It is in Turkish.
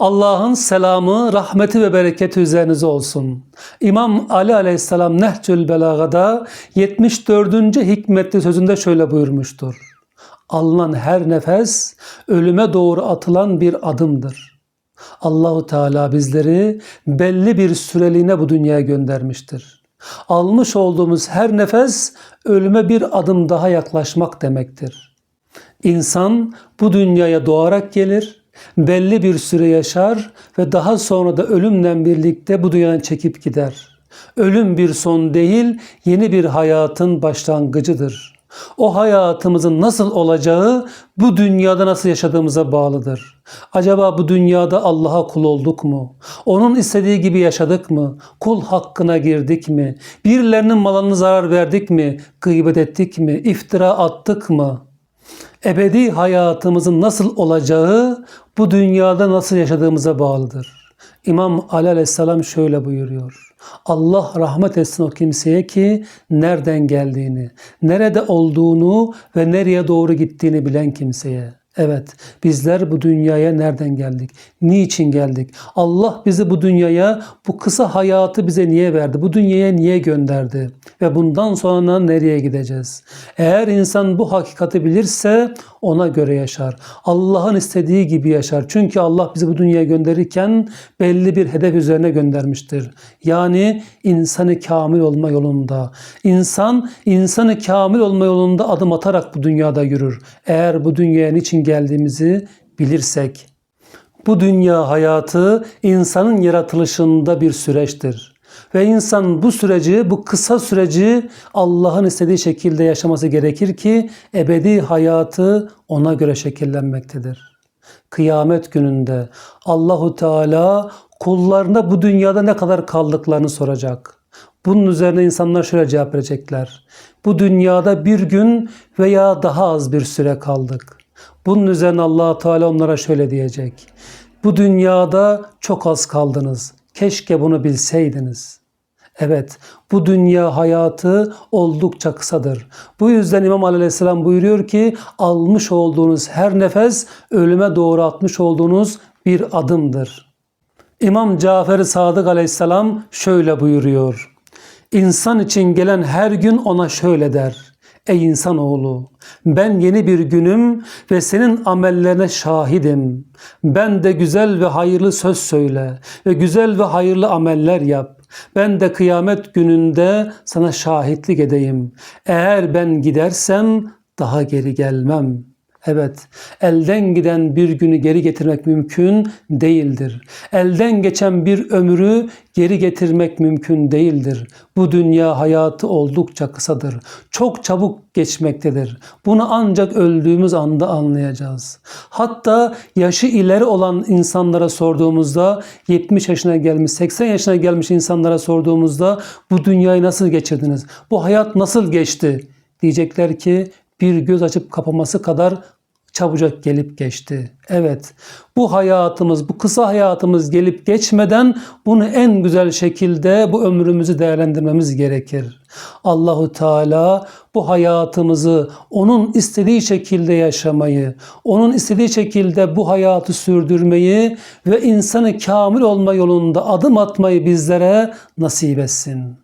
Allah'ın selamı, rahmeti ve bereketi üzerinize olsun. İmam Ali aleyhisselam Nehcül Belaga'da 74. hikmetli sözünde şöyle buyurmuştur. Alınan her nefes ölüme doğru atılan bir adımdır. Allahu Teala bizleri belli bir süreliğine bu dünyaya göndermiştir. Almış olduğumuz her nefes ölüme bir adım daha yaklaşmak demektir. İnsan bu dünyaya doğarak gelir, belli bir süre yaşar ve daha sonra da ölümle birlikte bu dünyadan çekip gider. Ölüm bir son değil, yeni bir hayatın başlangıcıdır. O hayatımızın nasıl olacağı bu dünyada nasıl yaşadığımıza bağlıdır. Acaba bu dünyada Allah'a kul olduk mu? Onun istediği gibi yaşadık mı? Kul hakkına girdik mi? Birilerinin malına zarar verdik mi? Gıybet ettik mi? İftira attık mı? Ebedi hayatımızın nasıl olacağı bu dünyada nasıl yaşadığımıza bağlıdır. İmam Ali Aleyhisselam şöyle buyuruyor. Allah rahmet etsin o kimseye ki nereden geldiğini, nerede olduğunu ve nereye doğru gittiğini bilen kimseye. Evet, bizler bu dünyaya nereden geldik? Niçin geldik? Allah bizi bu dünyaya, bu kısa hayatı bize niye verdi? Bu dünyaya niye gönderdi? Ve bundan sonra nereye gideceğiz? Eğer insan bu hakikati bilirse ona göre yaşar. Allah'ın istediği gibi yaşar. Çünkü Allah bizi bu dünyaya gönderirken belli bir hedef üzerine göndermiştir. Yani insanı kamil olma yolunda. İnsan insanı kamil olma yolunda adım atarak bu dünyada yürür. Eğer bu dünyaya niçin geldiğimizi bilirsek. Bu dünya hayatı insanın yaratılışında bir süreçtir. Ve insan bu süreci, bu kısa süreci Allah'ın istediği şekilde yaşaması gerekir ki ebedi hayatı ona göre şekillenmektedir. Kıyamet gününde Allahu Teala kullarına bu dünyada ne kadar kaldıklarını soracak. Bunun üzerine insanlar şöyle cevap verecekler. Bu dünyada bir gün veya daha az bir süre kaldık. Bunun üzerine allah Teala onlara şöyle diyecek. Bu dünyada çok az kaldınız. Keşke bunu bilseydiniz. Evet, bu dünya hayatı oldukça kısadır. Bu yüzden İmam Aleyhisselam buyuruyor ki almış olduğunuz her nefes ölüme doğru atmış olduğunuz bir adımdır. İmam Cafer-i Sadık Aleyhisselam şöyle buyuruyor. İnsan için gelen her gün ona şöyle der. Ey insanoğlu ben yeni bir günüm ve senin amellerine şahidim. Ben de güzel ve hayırlı söz söyle ve güzel ve hayırlı ameller yap. Ben de kıyamet gününde sana şahitlik edeyim. Eğer ben gidersem daha geri gelmem.'' Evet, elden giden bir günü geri getirmek mümkün değildir. Elden geçen bir ömrü geri getirmek mümkün değildir. Bu dünya hayatı oldukça kısadır. Çok çabuk geçmektedir. Bunu ancak öldüğümüz anda anlayacağız. Hatta yaşı ileri olan insanlara sorduğumuzda 70 yaşına gelmiş, 80 yaşına gelmiş insanlara sorduğumuzda bu dünyayı nasıl geçirdiniz? Bu hayat nasıl geçti? Diyecekler ki bir göz açıp kapaması kadar çabucak gelip geçti. Evet, bu hayatımız, bu kısa hayatımız gelip geçmeden bunu en güzel şekilde bu ömrümüzü değerlendirmemiz gerekir. Allahu Teala bu hayatımızı onun istediği şekilde yaşamayı, onun istediği şekilde bu hayatı sürdürmeyi ve insanı kamil olma yolunda adım atmayı bizlere nasip etsin.